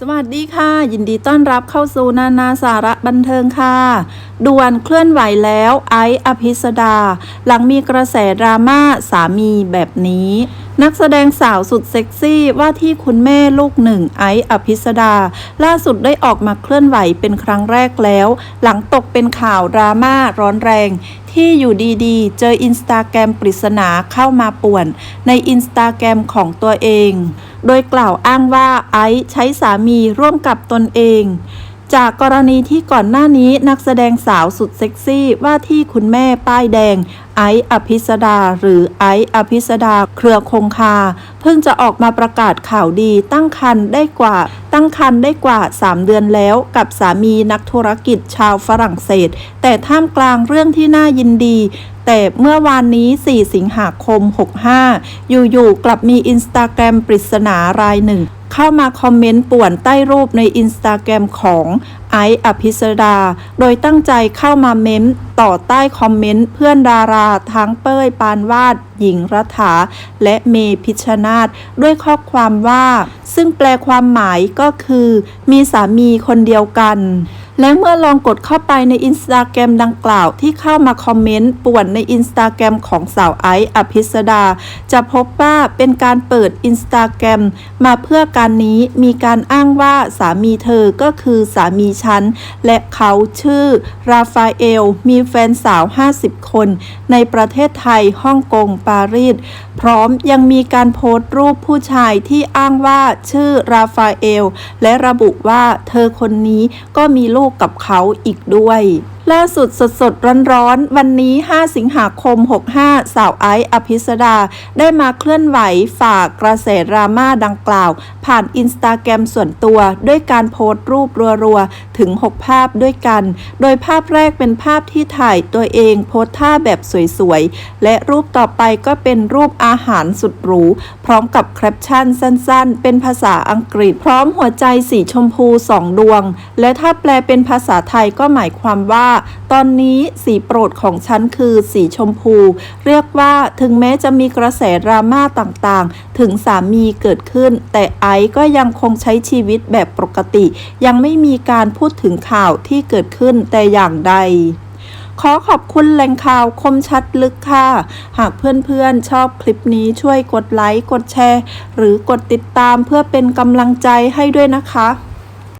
สวัสดีค่ะ ยินดีต้อนรับเข้าสู่นานาสาระบันเทิงค่ะด่วนเคลื่อนไหวแล้วไอซ์อภิสดา หลังมีกระแสดราม่าสามีแบบนี้ นักแสดงสาวสุดเซ็กซี่ว่าที่คุณแม่ลูกหนึ่งไอซ์อภิสดา ล่าสุดได้ออกมาเคลื่อนไหวเป็นครั้งแรกแล้ว หลังตกเป็นข่าวดราม่าร้อนแรง ที่อยู่ดีๆ เจออินสตาแกรมปริศนาเข้ามาป่วน ในอินสตาแกรมของตัวเอง โดยกล่าวอ้างว่าไอซ์ใช้สามีร่วมกับตนเอง จากกรณีที่ก่อนหน้านี้นักแสดงสาวสุดเซ็กซี่ว่าที่คุณแม่ป้ายแดง ไอซ์อภิสดา หรือไอซ์อภิสดา เครือคงคา เพิ่งจะออกมาประกาศข่าวดีตั้งครรภ์ได้กว่า ตั้งครรภ์ได้กว่า 3 เดือนแล้วกับสามีนักธุรกิจชาวฝรั่งเศส แต่ท่ามกลางเรื่องที่น่ายินดีแต่เมื่อวานนี้ 4 สิงหาคม 65 อยู่ๆ กลับมีอินสตาแกรมปริศนารายหนึ่ง เข้ามาคอมเมนต์ป่วนใต้รูปในอินสตาแกรมของไอซ์อภิสดา โดยตั้งใจเข้ามาเม้มต่อใต้คอมเมนต์เพื่อนดาราทั้งเป้ยปานวาด หญิงรัฐา และเมพิชนาธด้วยข้อความว่า ซึ่งแปลความหมายก็คือ มีสามีคนเดียวกัน และเมื่อลองกดเข้าไปในอินสตาแกรมดังกล่าวที่เข้ามาคอมเมนต์ป่วนในอินสตาแกรมของสาวไอซ์อภิสดา จะพบว่าเป็นการเปิดอินสตาแกรมมาเพื่อการนี้มีการอ้างว่าสามีเธอก็คือสามีฉัน และเขาชื่อ ราฟาเอล มีแฟนสาว 50 คน ในประเทศไทยฮ่องกงปารีสพร้อมยังมีการโพสต์รูปผู้ชายที่อ้างว่าชื่อราฟาเอล และระบุว่าเธอคนนี้ก็มีลูกกับเขาอีกด้วย ล่าสุดสดสดร้อนร้อนๆวันนี้ 5 สิงหาคม 65 สาวไอซ์อภิสดา ได้มาเคลื่อนไหวฝากกระแสดราม่าดังกล่าว ผ่านอินสตาแกรมส่วนตัว ด้วยการโพสต์รูปรัวๆ ถึง 6 ภาพด้วยกัน โดยภาพแรกเป็นภาพที่ถ่ายตัวเองโพสท่าแบบสวยๆ และรูปต่อไปก็เป็นรูปอาหารสุดหรู พร้อมกับแคปชั่นสั้นๆ เป็นภาษาอังกฤษ พร้อมหัวใจสีชมพูสองดวง และถ้าแปลเป็นภาษาไทยก็หมายความว่าตอนนี้สีโปรดของฉันคือสีชมพู เรียกว่าถึงแม้จะมีกระแสดราม่าต่างๆ ถึงสามีเกิดขึ้น แต่ไอซ์ก็ยังคงใช้ชีวิตแบบปกติ ยังไม่มีการพูดถึงข่าวที่เกิดขึ้นแต่อย่างใดขอขอบคุณแหล่งข่าวคมชัดลึกค่ะ หากเพื่อนๆชอบคลิปนี้ช่วยกดไลค์ กดแชร์ หรือกดติดตามเพื่อเป็นกำลังใจให้ด้วยนะคะ